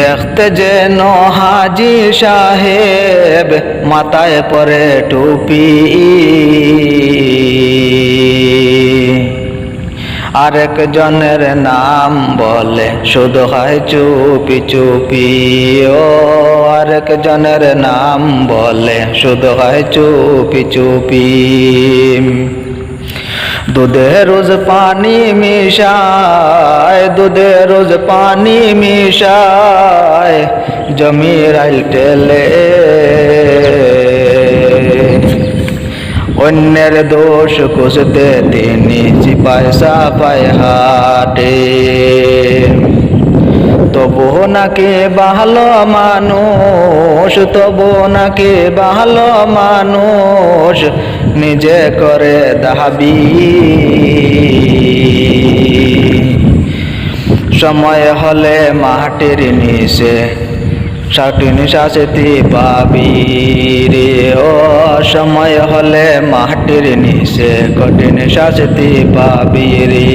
দেখতে যেন হাজি সাহেব মাথায় পরে টুপি। আরেক জনের নাম বলে, শুধু হয় চুপি চুপি। ও আরেক জনের নাম বলে, শুধু হয় চুপি চুপি। দুধে রোজ পানি মিশায়, দুধে রোজ পানি মিশায়। জমির আইল টেলে। অন্যের দোষ খুঁজতে তিনি চিপায় সাপায় হাটে। তবু নাকি ভালো মানুষ, তবু নাকি ভালো মানুষ, নিজে করে দাবি। সময় হলে মাটির নিচে ষাটি নিশাসেতি পাবি রে। ও সময় হলে মাটির নিচে কঠিন শাস্তি পাবি রে।